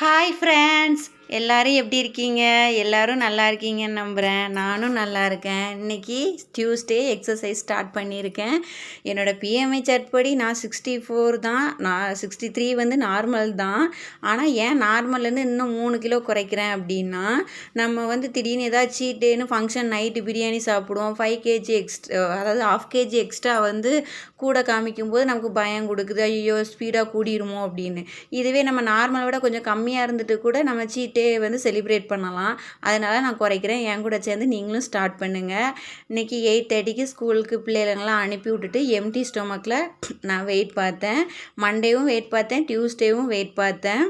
Hi friends எல்லாரும் எப்படி இருக்கீங்க? எல்லாரும் நல்லா இருக்கீங்கன்னு நம்புகிறேன் நானும் நல்லா இருக்கேன். இன்றைக்கி டியூஸ்டே எக்ஸசைஸ் ஸ்டார்ட் பண்ணியிருக்கேன். என்னோடய பிஎம்ஐ சட்படி நான் சிக்ஸ்டி ஃபோர் தான். நான் சிக்ஸ்டி த்ரீ வந்து நார்மல் தான். ஆனால் ஏன் நார்மல்லேருந்து இன்னும் மூணு கிலோ குறைக்கிறேன் அப்படின்னா நம்ம வந்து திடீர்னு ஏதாவது சீட் டேன்னு ஃபங்க்ஷன் நைட்டு பிரியாணி சாப்பிடுவோம். ஃபைவ் கேஜி எக்ஸ்ட்ரா அதாவது ஆஃப் கேஜி எக்ஸ்ட்ரா வந்து கூட காமிக்கும்போது நமக்கு பயம் கொடுக்குது. ஐயோ ஸ்பீடாக கூடிருமோ அப்படின்னு. இதுவே நம்ம நார்மலை விட கொஞ்சம் கம்மியாக இருந்துட்டு கூட நம்ம சீட் டே வந்து செலிப்ரேட் பண்ணலாம். அதனால் நான் குறைக்கிறேன். என் கூட சேர்ந்து நீங்களும் ஸ்டார்ட் பண்ணுங்கள் இன்றைக்கி எயிட் தேர்ட்டிக்கு ஸ்கூலுக்கு பிள்ளைகளெல்லாம் அனுப்பி விட்டுட்டு எம்டி ஸ்டொமக்கில் நான் வெயிட் பார்த்தேன். மண்டேவும் வெயிட் பார்த்தேன். டியூஸ்டேவும் வெயிட் பார்த்தேன்.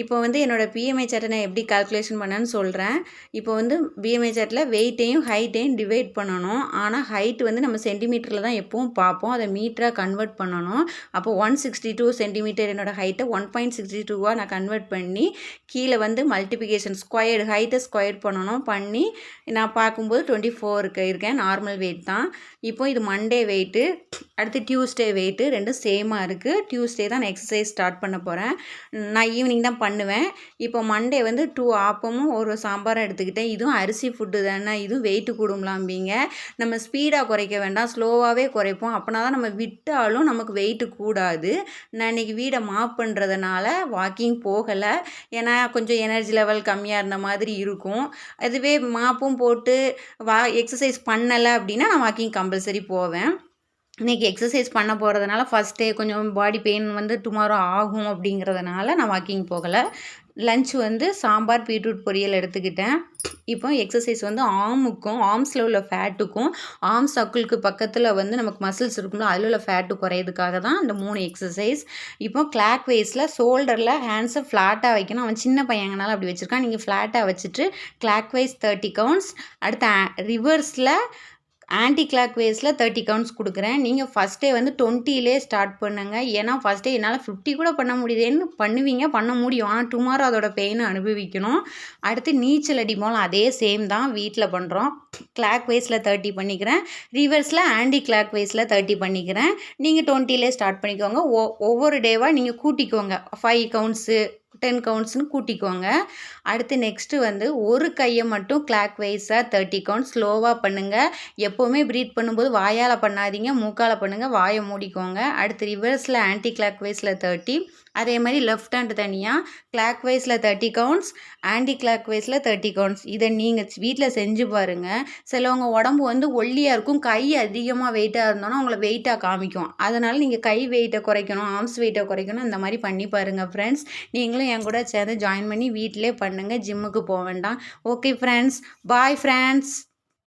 இப்போ வந்து என்னோடய பிஎம்ஐ சார்ட்டை நான் எப்படி கால்குலேஷன் பண்ணேன்னு சொல்கிறேன் இப்போ வந்து பிஎம்ஐ சார்ட்டில் வெயிட்டையும் ஹைட்டையும் டிவைட் பண்ணணும். ஆனால் ஹைட் வந்து நம்ம சென்டிமீட்டரில் தான் எப்பவும் பார்ப்போம். அதை மீட்டராக கன்வெர்ட் பண்ணணும். அப்போ ஒன் சிக்ஸ்டி டூ சென்டிமீட்டர் என்னோடய ஹைட்டை ஒன் பாயிண்ட் சிக்ஸ்டி டூவாக நான் கன்வெர்ட் பண்ணி கீழே வந்து மல்டிபிகேஷன் ஸ்கொயர்டு ஹைட்டை ஸ்கொயர் பண்ணணும். பண்ணி நான் பார்க்கும்போது டுவெண்ட்டி ஃபோருக்கு இருக்கேன். நார்மல் வெயிட் தான். இப்போ இது மண்டே வெயிட்டு அடுத்து டியூஸ்டே வெயிட்டு ரெண்டும் சேமாக இருக்குது டியூஸ்டே தான் நான் எக்ஸசைஸ் ஸ்டார்ட் பண்ண போகிறேன் நான் ஈவினிங் தான் பண்ணுவேன். இப்போ மண்டே வந்து டூ ஆப்பமும் ஒரு சாம்பாரும் எடுத்துக்கிட்டேன். இதுவும் அரிசி ஃபுட்டு தானே இதுவும் வெயிட்டு கூடும்லாம்பிங்க. நம்ம ஸ்பீடாக குறைக்க வேண்டாம் ஸ்லோவாகவே குறைப்போம். அப்படின்னா தான் நம்ம விட்டாலும் நமக்கு வெயிட்டு கூடாது. நான் இன்றைக்கி வீடை மாப் பண்ணுறதுனால வாக்கிங் போகலை. ஏன்னா கொஞ்சம் எனர்ஜி லெவல் கம்மியாக இருந்த மாதிரி இருக்கும். அதுவே மாப்பும் போட்டு வா எக்ஸசைஸ் பண்ணலை அப்படின்னா நான் வாக்கிங் கம்பல்சரி போவேன். இன்றைக்கி எக்ஸசைஸ் பண்ண போகிறதுனால ஃபஸ்ட் டே கொஞ்சம் பாடி பெயின் வந்து டுமாரோ ஆகும் அப்படிங்கிறதுனால நான் வாக்கிங் போகலை. லஞ்ச் வந்து சாம்பார் பீட்ரூட் பொரியல் எடுத்துக்கிட்டேன். இப்போ எக்ஸசைஸ் வந்து ஆமுக்கும் ஆர்ம்ஸில் உள்ள ஃபேட்டுக்கும் ஆர்ம் சக்குளுக்கு பக்கத்தில் வந்து நமக்கு மசில்ஸ் இருக்கும்ல அதில் உள்ள ஃபேட்டு குறையிறதுக்காக தான் இந்த மூணு எக்ஸசைஸ் இப்போ கிளாக் வைஸில் ஷோல்டரில் ஹேண்ட்ஸை ஃப்ளாட்டாக வைக்கணும். அவன் சின்ன பையங்கனால அப்படி வச்சுருக்கான். நீங்கள் ஃப்ளாட்டாக வச்சுட்டு கிளாக் வைஸ் தேர்ட்டி கவுண்ட்ஸ் அடுத்த ரிவர்ஸில் ஆன்டி கிளாக் வேஸில் தேர்ட்டி கவுண்ட்ஸ் கொடுக்குறேன் நீங்கள் ஃபஸ்ட்டே வந்து டுவெண்ட்டிலே ஸ்டார்ட் பண்ணுங்கள் ஏன்னா ஃபஸ்ட்டே என்னால் ஃபிஃப்டி கூட பண்ண முடியுதுன்னு பண்ணுவீங்க? பண்ண முடியும். ஆனால் டுமாரோ அதோட பெயினை அனுபவிக்கணும். அடுத்து நீச்சல் அடிப்போம் அதே சேம் தான். வீட்டில் பண்ணுறோம் கிளாக் வைஸில் தேர்ட்டி பண்ணிக்கிறேன். ரிவர்ஸில் ஆன்டி கிளாக் வைஸில் தேர்ட்டி பண்ணிக்கிறேன். நீங்கள் டுவெண்ட்டிலே ஸ்டார்ட் பண்ணிக்கோங்க. ஒ ஒவ்வொரு டேவாக நீங்கள் கூட்டிக்கோங்க. ஃபைவ் கவுண்ட்ஸு டென் கவுண்ட்ஸ்னு கூட்டிக்கோங்க. அடுத்து நெக்ஸ்ட்டு வந்து ஒரு கையை மட்டும் கிளாக் வைஸாக தேர்ட்டி கவுண்ட் ஸ்லோவாக பண்ணுங்கள் எப்போவுமே ப்ரீத் பண்ணும்போது வாயால் பண்ணாதீங்க மூக்கால் பண்ணுங்கள் வாயை மூடிக்கோங்க. அடுத்து ரிவர்ஸில் ஆன்டி கிளாக் வைஸில் தேர்ட்டி அதே மாதிரி லெஃப்ட் ஹேண்ட் தனியாக கிளாக் வைஸில் தேர்ட்டி கவுண்ட்ஸ் ஆன்டி கிளாக் வைஸில் தேர்ட்டி கவுண்ட்ஸ் இதை நீங்கள் வீட்டில் செஞ்சு பாருங்கள் சிலவங்க உடம்பு வந்து ஒல்லியாக இருக்கும் கை அதிகமாக வெயிட்டாக இருந்தோன்னா அவங்கள வெயிட்டாக காமிக்கும். அதனால் நீங்கள் கை வெயிட்டை குறைக்கணும் ஆர்ம்ஸ் வெயிட்டை குறைக்கணும் இந்த மாதிரி பண்ணி பாருங்கள் ஃப்ரெண்ட்ஸ் நீங்களும் நீங்களும் என் கூட சேர்ந்து ஜாயின் பண்ணி வீட்டிலே பண்ணுங்கள் ஜிம்முக்கு போக வேண்டாம். Okay friends bye friends